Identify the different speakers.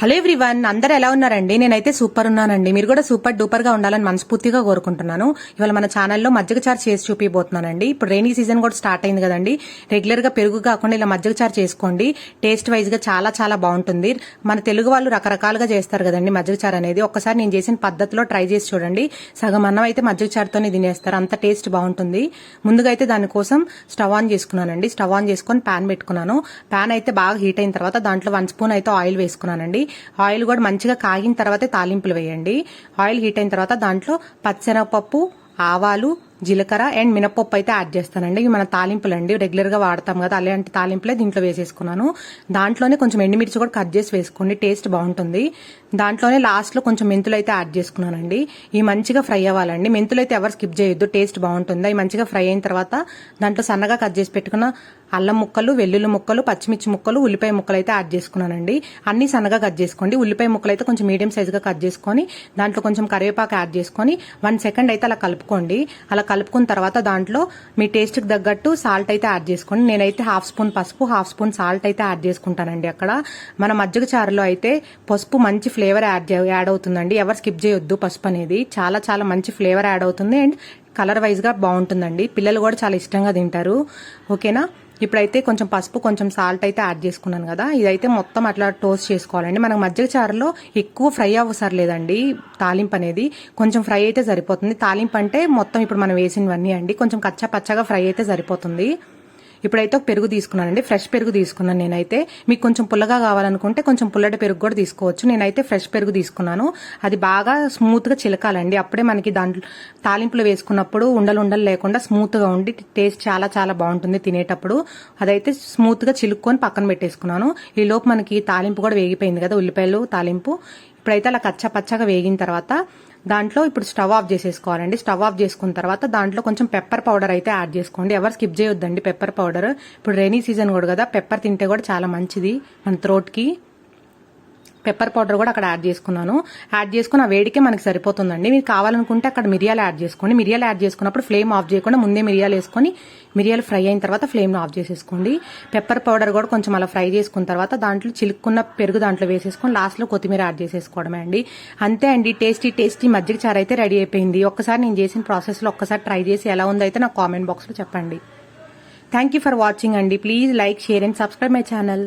Speaker 1: Hello everyone అందరు ఎలా ఉన్నారండి? నేనైతే సూపర్ ఉన్నానండి. మీరు కూడా సూపర్ డూపర్గా ఉండాలని మనస్ఫూర్తిగా కోరుకుంటున్నాను. ఇవాళ మన ఛానల్లో మజ్జిగ చారు చేసి చూపిపోతున్నానండి ఇప్పుడు రైనీ సీజన్ కూడా స్టార్ట్ అయింది కదండి. రెగ్యులర్గా పెరుగు కాకుండా ఇలా మజ్జిగ చారు చేసుకోండి. టేస్ట్ వైజ్గా చాలా చాలా బాగుంటుంది. మన తెలుగు వాళ్ళు రకరకాలుగా చేస్తారు కదండి మజ్జిగ చారు అనేది. ఒక్కసారి నేను చేసిన పద్ధతిలో ట్రై చేసి చూడండి. సగం అన్నం అయితే మజ్జిగ చారుతోనే తినేస్తారు. అంత టేస్ట్ బాగుంటుంది. ముందుగా అయితే దానికోసం స్టవ్ ఆన్ చేసుకున్నానండి. స్టవ్ ఆన్ చేసుకొని ప్యాన్ పెట్టుకున్నాను. ప్యాన్ అయితే బాగా హీట్ అయిన తర్వాత దాంట్లో వన్ స్పూన్ అయితే ఆయిల్ వేసుకున్నానండి. ఆయిల్ కూడా మంచిగా కాగిన తర్వాతే తాలింపులు వేయండి. ఆయిల్ హీట్ అయిన తర్వాత దాంట్లో పచ్చెనగపప్పు ఆవాలు జీలకర్ర అండ్ మినపప్పు అయితే యాడ్ చేస్తానండి. ఇవి మన తాలింపులు అండి రెగ్యులర్గా వాడతాం కదా అలాంటి తాలింపులే దీంట్లో వేసేసుకున్నాను. దాంట్లోనే కొంచెం ఎండుమిర్చి కూడా కట్ చేసి వేసుకోండి. టేస్ట్ బాగుంటుంది. దాంట్లోనే లాస్ట్లో కొంచెం మెంతులు అయితే యాడ్ చేసుకున్నానండి. ఇవి మంచిగా ఫ్రై అవ్వాలండి. మెంతులు అయితే ఎవరు స్కిప్ చేయొద్దు. టేస్ట్ బాగుంటుంది. అవి మంచిగా ఫ్రై అయిన తర్వాత దాంట్లో సన్నగా కట్ చేసి పెట్టుకున్న అల్లం ముక్కలు వెల్లుల్లి ముక్కలు పచ్చిమిర్చి ముక్కలు ఉల్లిపాయ ముక్కలు అయితే యాడ్ చేసుకున్నానండి. అన్ని సన్నగా కట్ చేసుకోండి. ఉల్లిపాయ ముక్కలు అయితే కొంచెం మీడియం సైజుగా కట్ చేసుకొని దాంట్లో కొంచెం కరివేపాకు యాడ్ చేసుకొని వన్ సెకండ్ అయితే అలా కలుపుకోండి. అలా కలుపుకున్న తర్వాత దాంట్లో మీ టేస్ట్కి తగ్గట్టు సాల్ట్ అయితే యాడ్ చేసుకోండి. నేనైతే హాఫ్ స్పూన్ పసుపు హాఫ్ స్పూన్ సాల్ట్ అయితే యాడ్ చేసుకుంటానండి అక్కడ. మన మజ్జిగ చారులో అయితే పసుపు మంచి ఫ్లేవర్ యాడ్ యాడ్ అవుతుందండి. ఎవరు స్కిప్ చేయొద్దు పసుపు అనేది. చాలా చాలా మంచి ఫ్లేవర్ యాడ్ అవుతుంది. అండ్ కలర్ వైజ్గా బాగుంటుందండి. పిల్లలు కూడా చాలా ఇష్టంగా తింటారు. ఓకేనా? ఇప్పుడైతే కొంచెం పసుపు కొంచెం సాల్ట్ అయితే యాడ్ చేసుకున్నాను కదా. ఇదైతే మొత్తం అట్లా టోస్ట్ చేసుకోవాలండి. మనకు మజ్జిగ చారులో ఎక్కువ ఫ్రై అవసరం లేదండి తాలింపు అనేది. కొంచెం ఫ్రై అయితే సరిపోతుంది. తాలింపు అంటే మొత్తం ఇప్పుడు మనం వేసినవన్నీ అండి. కొంచెం కచ్చా పచ్చగా ఫ్రై అయితే సరిపోతుంది. ఇప్పుడైతే ఒక పెరుగు తీసుకున్నానండి. ఫ్రెష్ పెరుగు తీసుకున్నాను నేనైతే. మీకు కొంచెం పుల్లగా కావాలనుకుంటే కొంచెం పుల్లటి పెరుగు కూడా తీసుకోవచ్చు. నేనైతే ఫ్రెష్ పెరుగు తీసుకున్నాను. అది బాగా స్మూత్గా చిలకాలండి. అప్పుడే మనకి దాంట్లో తాలింపులు వేసుకున్నప్పుడు ఉండలు ఉండలు లేకుండా స్మూత్గా ఉండి టేస్ట్ చాలా చాలా బాగుంటుంది తినేటప్పుడు. అదైతే స్మూత్గా చిలుక్కొని పక్కన పెట్టేసుకున్నాను. ఈ లోపు మనకి తాలింపు కూడా వేగిపోయింది కదా ఉల్లిపాయలు తాలింపు. ఇప్పుడైతే అలా కచ్చా పచ్చగా వేగిన తర్వాత దాంట్లో ఇప్పుడు స్టవ్ ఆఫ్ చేసేసుకోవాలండి. స్టవ్ ఆఫ్ చేసుకున్న తర్వాత దాంట్లో కొంచెం పెప్పర్ పౌడర్ అయితే యాడ్ చేసుకోండి. ఎవరు స్కిప్ చేయొద్దండి పెప్పర్ పౌడర్. ఇప్పుడు రైనీ సీజన్ కూడా కదా పెప్పర్ తింటే కూడా చాలా మంచిది మన థ్రోట్కి పెప్పర్ పౌడర్ కూడా అక్కడ యాడ్ చేసుకున్నాను. యాడ్ చేసుకుని ఆ వేడికే మనకి సరిపోతుందండి. మీరు కావాలనుకుంటే అక్కడ మిరియాలు యాడ్ చేసుకోండి. మిరియాలు యాడ్ చేసుకున్నప్పుడు ఫ్లేమ్ ఆఫ్ చేయకుండా ముందే మిరియాలు వేసుకొని మిరియాలు ఫ్రై అయిన తర్వాత ఫ్లేమ్ను ఆఫ్ చేసేసుకోండి. పెప్పర్ పౌడర్ కూడా కొంచెం అలా ఫ్రై చేసుకున్న తర్వాత దాంట్లో చిలుక్కున్న పెరుగు దాంట్లో వేసేసుకొని లాస్ట్లో కొత్తిమీర యాడ్ చేసేసుకోవడమే అండి. అంతే అండి. టేస్టీ టేస్టీ మజ్జిగ చారు అయితే రెడీ అయిపోయింది. ఒక్కసారి నేను చేసిన ప్రాసెస్లో ఒక్కసారి ట్రై చేసి ఎలా ఉందో అయితే నాకు కామెంట్ బాక్స్లో చెప్పండి. థ్యాంక్ యూ ఫర్ వాచింగ్ అండి. Please like share and subscribe my channel